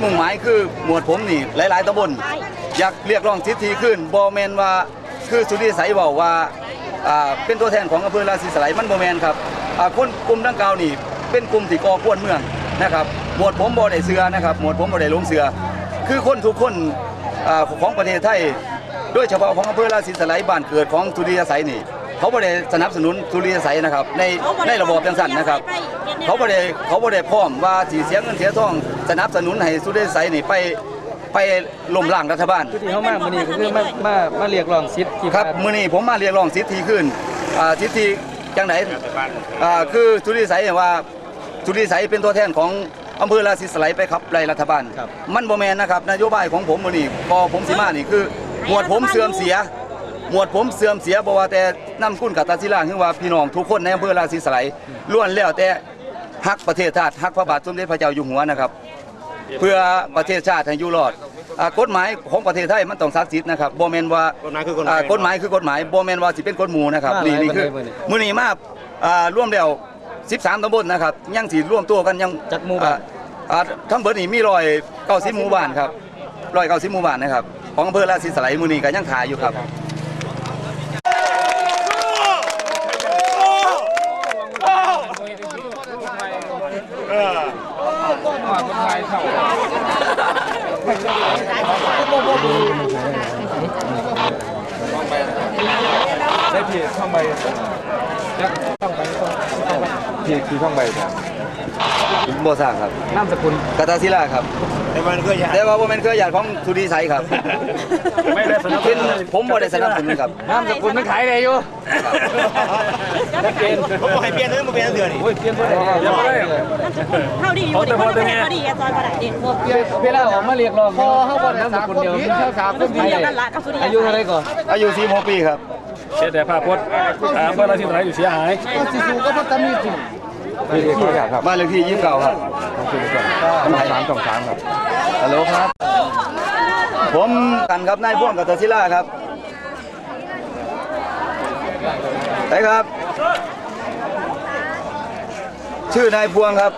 มจุดมุ่งหมายคือหมวดผมนี่หลาย ๆตำบลอยากเรียกร้องสิทธิขึ้นบอแมนว่าคือสุริสัยบอกว่าเป็นตัวแทนของอำเภอราศีสไลยมันบอแมนครับคนกลุ่มดังกล่าวนี่เป็นกลุ่มที่ก่อกวนเมืองนะครับหมวดผมบอได้เสือนะครับหมวดผมบอได้ลงเสือ คือคนทุกคนอของประเทศไทยโดยเฉพาะของอำเภอราศีสไลยบ้านเกิดของสุริยสัยนี่เขาไม่ได้สนับสนุนสุริยสัยนะครับในในระบอบจังสันนะครับ เขาไม่ได้เขาไม่ได้พร้อมว่าสีเสียเงินเสียทองสนับสนุนให้สุริยสัยนี่ไปไปล้มล้างรัฐบาล คือที่เขามามื้อนี้ก็คือมามามาเรียกร้องสิทธิ์ที่ครับว่ามื้อนี้ผมมาเรียกร้องสิทธิขึ้นอ่าสิทธิจังไหนอ่าคือสุริยสัยว่าสุริยสัยเป็นตัวแทนของอำเภอราศีสไลยไปขับไล่รัฐบาล มันบ่แมนนะครับนโยบายของผมมื้อนี้พอผมสิมานี่คือหมวดผมเสื่อมเสีย หมวดผมเสื่อมเสียบ่ว่าแต่น้ำคุณกับตาศิลาคือว่าพี่น้องทุกคนในอำเภอราศีสไลยล้วนแล้วแต่ ฮักประเทศชาติฮักพระบาทสมเด็จพระเจ้าอยู่หัวนะครับ เพื่อประเทศชาติให้อยู่รอดอ่ากฎหมายของประเทศไทยมันต้องศักดิ์สิทธิ์นะครับบ่แม่นว่ากฎหมายคือกฎหมายากฎหมายคือกฎหมายบ่แม่นว่าสิเป็นกฎหมู่นะครับนี่นี่คือมื้อนี้มาอ่าร่วมแล้ว13ตำบลนะครับยังสิร่วมตัวกันยังจักหมู่บ้านอ่าทั้งเบิดนี่มี190หมู่บ้านครับ190หมู่บ้านนะครับของอำเภอราศีสไลยมื้อนี้ก็ยังขายอยู่ครับ ได้พี่ช่องใบจักช่องใบพี่คือช่องใบครับ่ทรางครับนามสกุลกาตาซิล่าครับ แต่มันก็อยากแต่ว่าบ่แม่นเครือญาติของสุริสัยครับไม่ได้สนับสเป็นนุนผมบ่ได้สนับสนุนครับนามสกุลไม่ขายได้อยู่ชัดเจนผมบอกให้เปลี่ยนเรื่องมาเปลี่ยนเดือนนี่โอ้ยเปลี่ยนบ่ได้ยังบ่ได้เท่าดีอยู่ดิคนไม่เท่าดีแกซอยประดับเด่นหมดเวลาออกมาเรียกร้องพอเฮาบ่นามสกุลเดียวมีชาวสามคนไทยเดียวกันละกับสุริยาอายุเท่าไหร่ก่อนอายุ46ปีครับเสียแต่ภาพพจน์อ่าเพื่อนเราที่ไหนอยู่เสียหาย พี่ที่ครับบ้านเลขที่ยี่สิบเก้าครับสามสองสามครับฮัลโหลครับ ผมกันครับนายพ่วงกับตาศิลาครับไปครับ ชื่อนายพวงครับ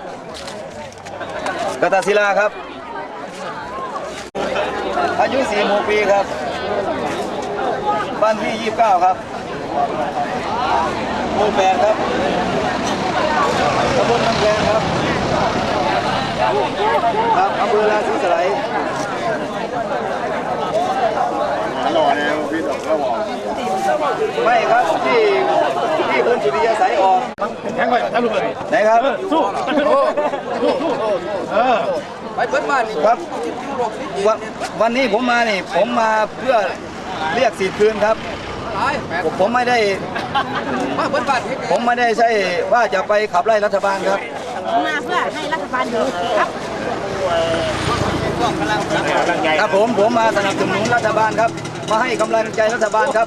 กบตาศิลาครับ อายุ46ปีครับ บ้านที่ 29 ครับหมู่แปดครับ ตำบลน้ำแดงครับครับอำเภอราศีสไลยหล่อเนี่ยพี่ตกก็บอกไม่ครับที่ที่คุณสุริยสัยออกแข่งไปทำลูกเลยไหนครับสู้เออครับวันวันนี้ผมมานี่ผมมาเพื่อเรียกสิทธิ์คืนครับผมไม่ได้ ผมไม่ได้ใช่ว่าจะไปขับไล่รัฐบาลครับ มาเพื่อให้รัฐบาลอยู่ครับครับผมผมมาสนับสนุนรัฐบาลครับ มาให้กำลังใจรัฐบาลครับ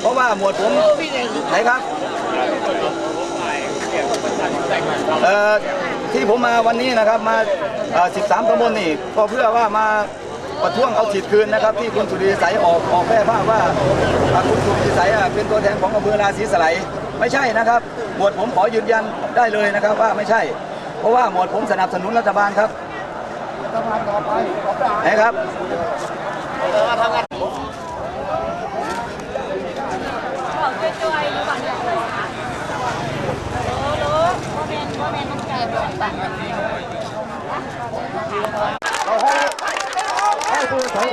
เพราะว่าหมวดผมไหนครับเอ่อที่ผมมาวันนี้นะครับมาเอ่อ13ตำบลนี่ก็เพื่อว่ามา ประท้วงเอาสิทธิ์คืนนะครับ ที่คุณสุริสัยออกออกแพร่ภาพว่าคุณสุริสัยอ่เป็นตัวแทนของอำเภอราศีสไลไม่ใช่นะครับหมวดผมขอยืนยันได้เลยนะครับว่าไม่ใช่ เพราะว่าหมวดผมสนับสนุนรัฐบาลครับไหนครับให้ผู้ใช้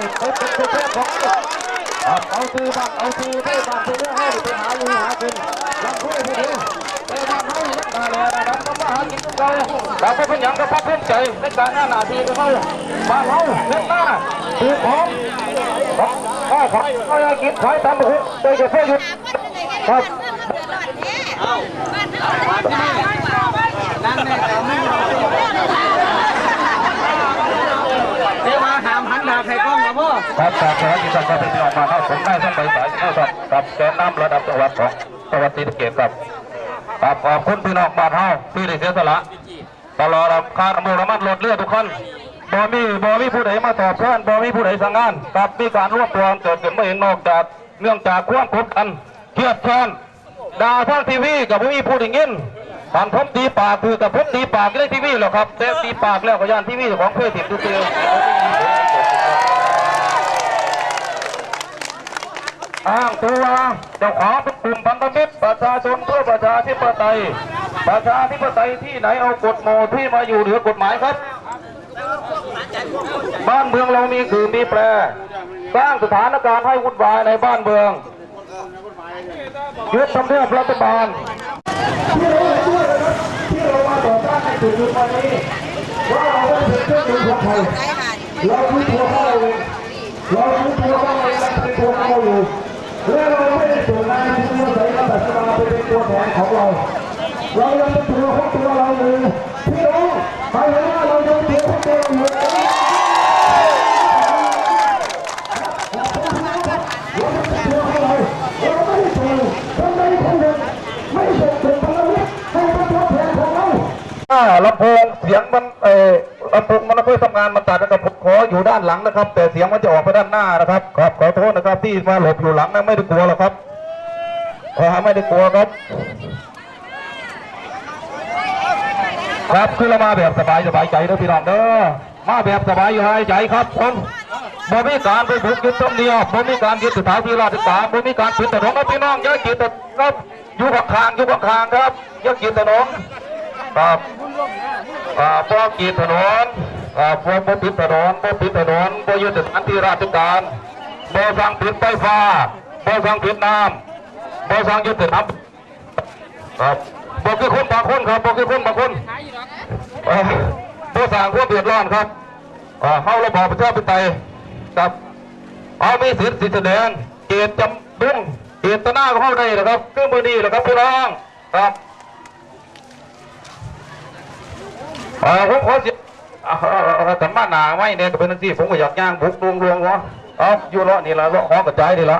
ก เป็นเป็นตัวแทนของเอาซื้อบ้านเอาซื้อได้บ้านซื้อให้ไปหาอยู่หากินยังคุยไม่ดีแต่บ้านเขายังมาแล้วนะครับก็มาหากินของเราเราไปเป็นอย่างก็พักเพื่อใจในการหน้าหน้าที่ของเขาบ้านเขาเล่นหน้าถือของก็ขายก็ยังกินขายตามหุบโดยเฉพาะหยุดครับเดี๋ยวมาหามหันดาบให้กล้อง ครับพ่อครับจากแผนที่จะเป็นออกมาเข้าผมได้ต้องไปสายเข้าครับกับแกนนำระดับจังหวัดของจังหวัดศรีสะเกษครับครับขอบคุณพี่น้องบ้านเฮาที่ได้เสียสละตลอดครับการอำนวยระมัดลดเลือดทุกคนบ่มีบ่มีผู้ใดมาตอบแทนบ่มีผู้ใดสั่งงานครับมีการร่วมตัวเกิดขึ้นไม่เห็นนอกจากเนื่องจากความกดกันเครียดแค้นดาทางทีวีกับบ่มีผู้ได้ยินตอนผมตีปากคือกับผมตีปากเลยทีวีหรอครับแต่ตีปากแล้วก็ย่านทีวีของเพื่อถิ่นดูเตือน อ้างตัวเจ้าของเป็นกลุ่มพันธมิตรประชาชนเพื่อประชาธิปไตย ประชาธิปไตยที่ไหนเอากฎหมู่ที่มาอยู่เหนือกฎหมายครับ บ้านเมืองเรามีคือมีแปร สร้างสถานการณ์ให้วุ่นวายในบ้านเมืองยึดทำเนียบรัฐบาลที่เราช่วยนะครับที่เรามาต่อต้านในจุดวันนี้ว่าเราไม่เป็นเครื่องมือของใครเราคือตัวเราเองเราคือตัวเราเองเป็นตัวเราอยู่ และเราไม่ได้ส่งนายที่เราใส่รัฐบาไปเป็นตัวแทนของเรา เรายังเป็นตัวของตัวเราเอยู่พี่น้องใครเห็นว่าเรายังเป็นตัวของตัวเราอยู่ลำโพงเสียงมันเออลำโพงมันไม่ทำงานมันตัดนะครับผม ขออยู่ด้านหลังนะครับ แต่เสียงมันจะออกไปด้านหน้านะครับครับขอโทษนะครับที่มาหลบอยู่หลังนะไม่ได้กลัวหรอกครับขอไม่ได้กลัวครับ ครับคือเรามาแบบสบายสบายใจนะพี่น้องเด้อมาแบบสบายสบายใจครับผมบ่มีการไปบุกยึดต้นเดียวบ่มีการยึดสถานที่ราชการบ่มีการปิดถนนครับพี่น้องอย่ากีดครับอยู่กับคางอยู่กับคางครับอย่ากีดถนนครับอ่าบ่กีดถนน อ่าบ่บ่ปิดถนนบ่ปิดถนนบ่ยึดสถานที่ราชการบ่สั่งปิดไฟฟ้าบ่สั่งปิดน้ำบ่สั่งยึดสถานครับบอกคือคนบางคนครับบอกคือคนบางคนเอ่อผู้สร้างความเดือดร้อนครับเอ่อเข้าระบอบประชาธิปไตยครับเอามีสิทธิ์สิทธิแสดงเจตจำนุ่งเจตนาของเขาได้นะครับคือมือดีนะครับพี่น้องครับเออผ แต่มาหนาไม่เนี่ยก็เป็นที่ผมก็อยากย่างบุกลวงลวงวะเอาอยู่ละนี่ละละหอกระจายนี่ละ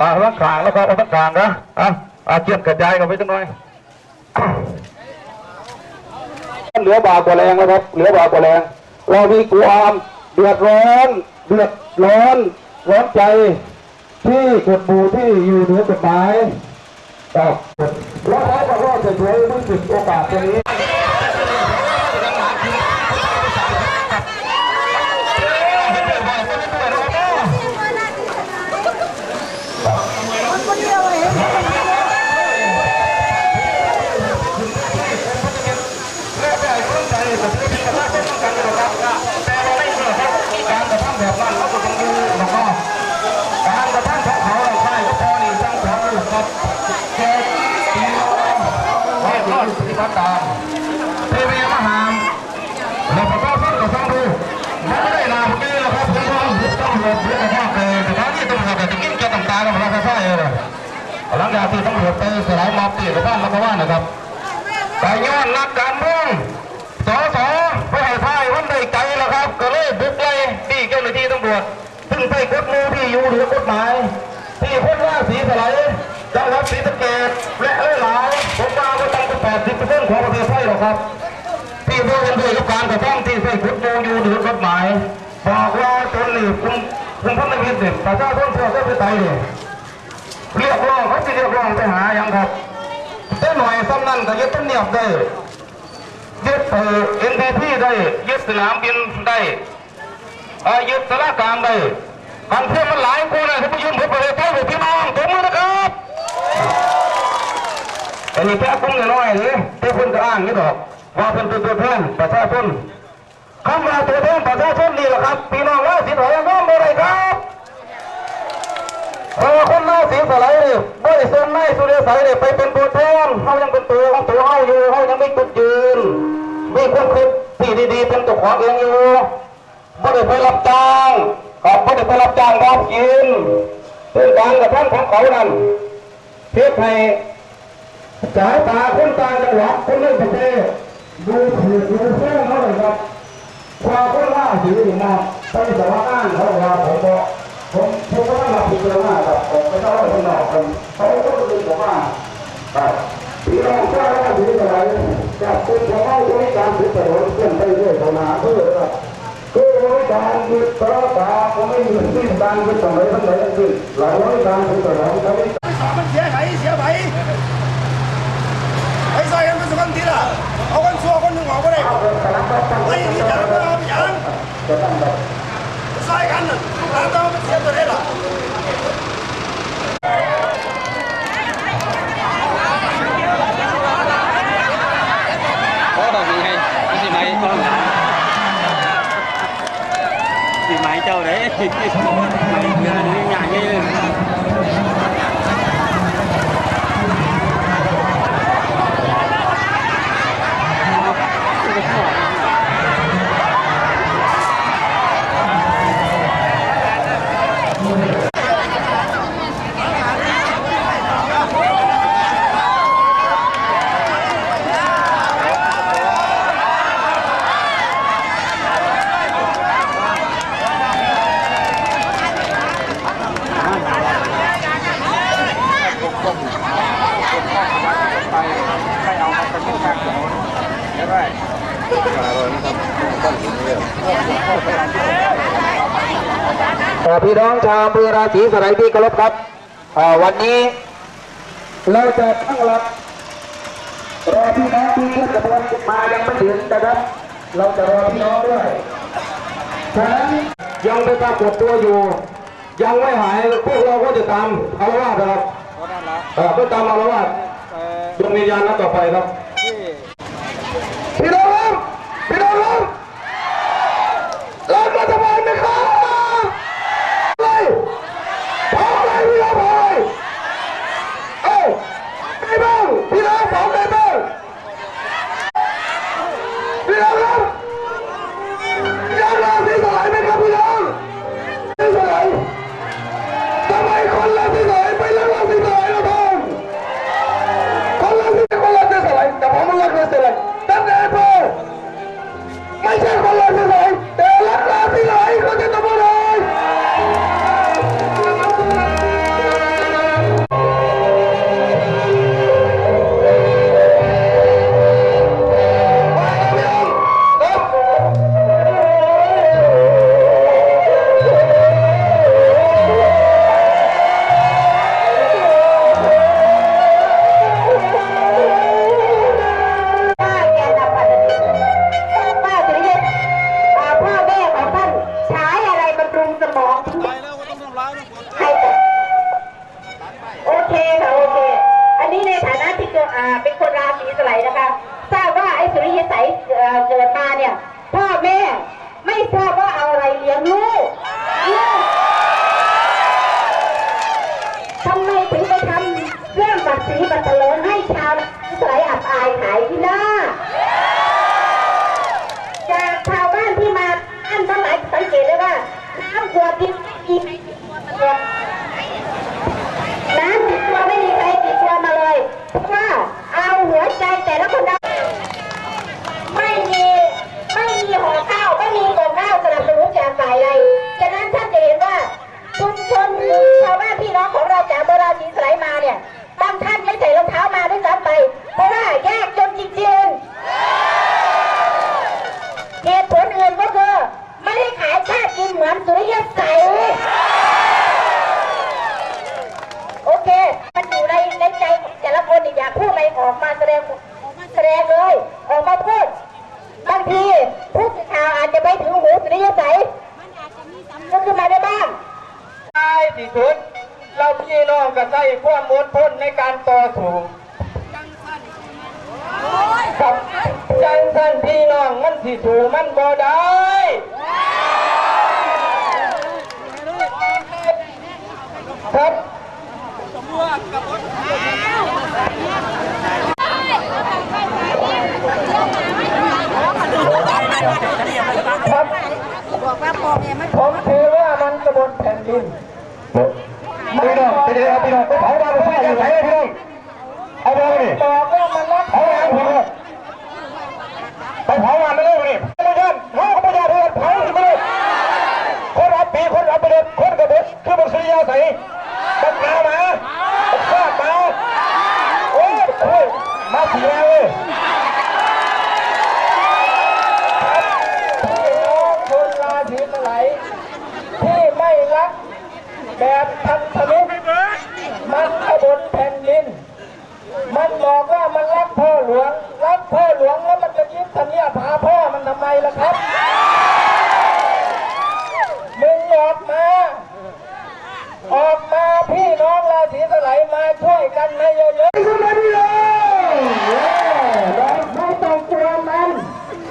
อ่าทั้งกลางแล้วครับเอาทั้งกลางนะอะอ่าเกี่ยนกระจายกันไปจังหน่อยเหลือบากกว่าแรงนะครับเหลือบากกว่าแรงเรามีความเดือดร้อนเดือดร้อนร้อนใจที่กฎหมู่ที่อยู่เหนือกฎหมายครับเราขอบอกว่าจะช่วยไม่ผิดโอกาสตรงนี้ ปฏิบัติตามเทวีมหามเราประชาชนก็ต้องดูมันไม่ได้ลาพวกนี้หรอกครับผมว่าต้องหลบหรือก็ว่าเออสถานที่ตำรวจจะกินแกต่างๆกับเราใช่เลยหลังจากที่ตำรวจไปสลายมอบตีกับบ้านเราก็ว่านนะครับแต่ย้อนนักการเมืองสอสอผู้ให้พ่ายวันใดไกลแล้วครับ ก็เลยบุกไล่ที่เจ้าหน้าที่ตำรวจซึ่งไปกดมูที่อยู่เหนือกฎหมาย ที่พ้นว่าสีสลด์จังหวัดศรีสะ ประเทศไทยหรอกครับที่ร่วมกันด้วยกับการกระทำที่ใส่กดมูอยู่หนือกฎหมายบอกว่าตนหนี่คุมคุมพันธมิตรเนี่ยประชาชนทั่วประเทศไทยเนี่ยเรียกร้องเขาจะเรียกร้องไปหายังครับแต่หน่อยซ้ำนั่นก็ยึดต้นเนียบได้ยึดเอ็นดีพีได้ยึดสนามบินได้เอ่อยึดสารกลางได้การเพื่อมันหลายกูนะที่ไปยืนเพื่อประเทศไทยพี่น้องตัวมือนะครับ อันนี้แค่กุ้งน้อยเลยแต่คนก็อ้างนี่ดอกว่าเป็นตัวแทนประชาชนคำว่าตัวแทนประชาชนนี่แหละครับพี่น้องว่าสิหน่อยน้องบ่ได้ครับเออคนเล่าสีสลด์นี่บ่ได้ส่งนายสุริยสัยนี่ไปเป็นตัวแทนเฮายังเป็นตัวของตัวเฮาอยู่เฮายังไมีจุดยืนมีความคิดที่ดีๆเป็นตัวของเองอยู่บ่ได้ไปรับจ้างครับบ่ได้ไปรับจ้างรับกินเป็นการกระทำของเขานั้นเพื่อให้ สายตาคนต่างจังหวัดคนในประเทศดูถูกดูแคลนเขาเลยครับความคนล่าสีนี่นะไปสารอ้างเขาว่าผมบอกผมผมก็ไม่รับผิดชอบว่าครับผมไม่ต้องไปนอกกันเขาก็เลยบอกว่าครับพี่น้องเจ้าว่าสีอะไรจากคุณของเขาบริการผิดถนนเพื่อนไปเรื่อยต่อมาเพื่อครับคือบริการยึดตราตาผมไม่มีที่การยึดสมัยทั้งหลายทั้งสิ้นหลายบริการผิดถนนเขาไม่มันเสียไหนเสียไหน 사이하면서 가면 되나? 어건 수학원 좀 어건해. 아니, 이 사람은 아버지 안. 사이 가는. 나도 한번 세도를 해라. thì mày châu đấy mày nhà như ชาวอำเภอราศีสไลที่เคารพครับวันนี้ เราจะตั้งหลักรอพี่น้องที่เคลื่อนขบวนมายังไม่ถึงนะครับ เราจะรอพี่น้องด้วยฉะนั้นยังไปปรากฏตัวอยู่ ยังไม่หายพวกเราก็จะตามอารวาสครับเออเพื่อตามอารวาสดวงวิญญาณนัดต่อไปครับพี่น้องพี่น้อง พ่อแม่ ไม่ทราบว่าเอาอะไรเลี้ยงลูกลูกทำไมถึงไปทำเรื่องบัตรสีบัตรเลิงให้ชาวสไลด์อับอายขายที่หน้าจากชาวบ้านที่มาอันทั้งหลายสังเกตได้ว่าน้ำขวดที่กินน้ำติดตัวไม่มีใครติดตัวมาเลยเพราะว่าเอาหัวใจแต่ละคน ที่สุด เราพี่น้องก็ใช้ความอดทนในการต่อสู้กับจังสันพี่น้องมันสิถูมันบ่ได้ครับครับผมถือว่ามันกบฏแผ่นดิน พี่น้องไปเดี๋ยวพี่น้องไปเผาบ้านไปซ่าอยู่ไหนพี่น้องเอาไปเลยบอกว่ามันรักเผาบ้านผมเลยไปเผาบ้านไปเลยนี่ไม่ยันเขาก็ไม่ยันเพื่อนเผาไปเลยคนรับปีคนรับไปเลยคนกระเด็ดคือบักสุริยาใสบักนามาบักซากมาโอ้ยโอ้ยมาเสียเลยพี่น้องคนราศีสไลด์ที่ไม่รัก แบบพันธมิตรมันขบฏแผ่นดิน มัน บอกว่ามันรักพ่อหลวง รักพ่อหลวงแล้วมันจะยึดทำเนียบหาพ่อมันทำไมไมล่ะครับมึงออกมา ออกมาพี่น้องราศีสไลด์มาช่วยกันในะเยอะๆขึ้นมาพี่น้องเราไม่ต้องกลัวมัน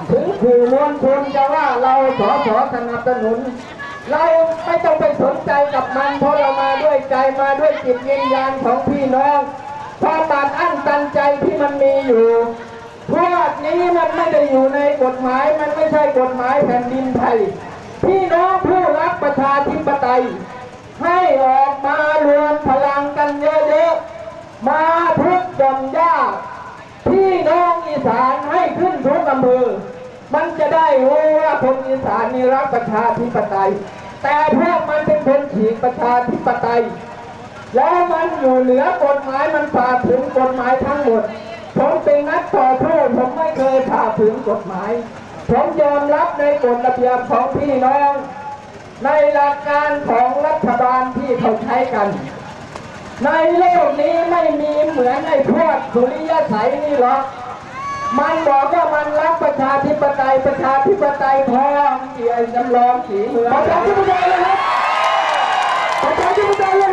ถึงผู้มวลชนจะว่าเราสอสอสนับสนุนเราไม่ต้องไปสนใจกับมันเพราะเรามาด้วยใจมาด้วยจิตวิญญาณของพี่น้อง ความบาดอั้นตันใจที่มันมีอยู่พวกนี้มันไม่ได้อยู่ในกฎหมาย มันไม่ใช่กฎหมายแผ่นดินไทย พี่น้องผู้รักประชาธิปไตย ให้ออกมารวมพลังกันเยอะๆ มาทุกหย่อมยากพี่น้องอีสานให้ขึ้นทุกอำเภอ มันจะได้รู้ว่าคนอีสานนี่รักประชาธิปไตย แต่พวกมันเป็นคนฉีกประชาธิปไตย แล้วมันอยู่เหนือกฎหมายมันฝ่าถึงกฎหมายทั้งหมด ผมเป็นนักต่อสู้ผมไม่เคยฝ่าถึงกฎหมาย ผมยอมรับในกฎระเบียบของพี่น้อง ในหลักการของรัฐบาลที่เขาใช้กัน ในโลกนี้ไม่มีเหมือนไอ้พวกสุริยสัยนี่หรอกมันบอกว่ามันรักประชาธิปไตยประชาธิปไตยพอเกี่ยจำลองสีเมืองประชาธิปไตยเลยครับประชาธิปไตยเลยครับเรา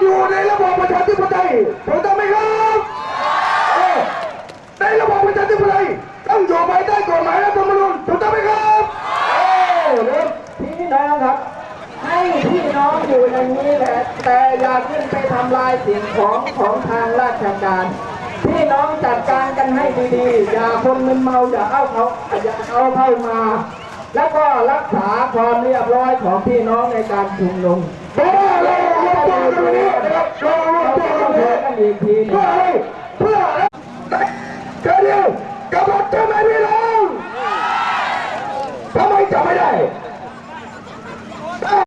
อยู่ในระบอบประชาธิปไตยถูกต้องไหมครับในระบอบประชาธิปไตยต้องอยู่ภายใต้กฎหมายรัฐธรรมนูญถูกต้องไหมครับเริ่มพี่น้องครับ ให้พี่น้องอยู่ในนี้แหละแต่อย่าขึ้นไปทำลายสิ่งของของทางราชการพี่น้องจัดการกันให้ดีๆ อย่าคนมึนเมาอย่าเอาเขาอย่าเอาเข้ามา แล้วก็รักษาความเรียบร้อยของพี่น้องในการชุมนุม โชว์ตัวเองเพื่อไรเพื่ออะไรเดียวกระโดจะไม่ได้ลงทำไมจะไม่ได้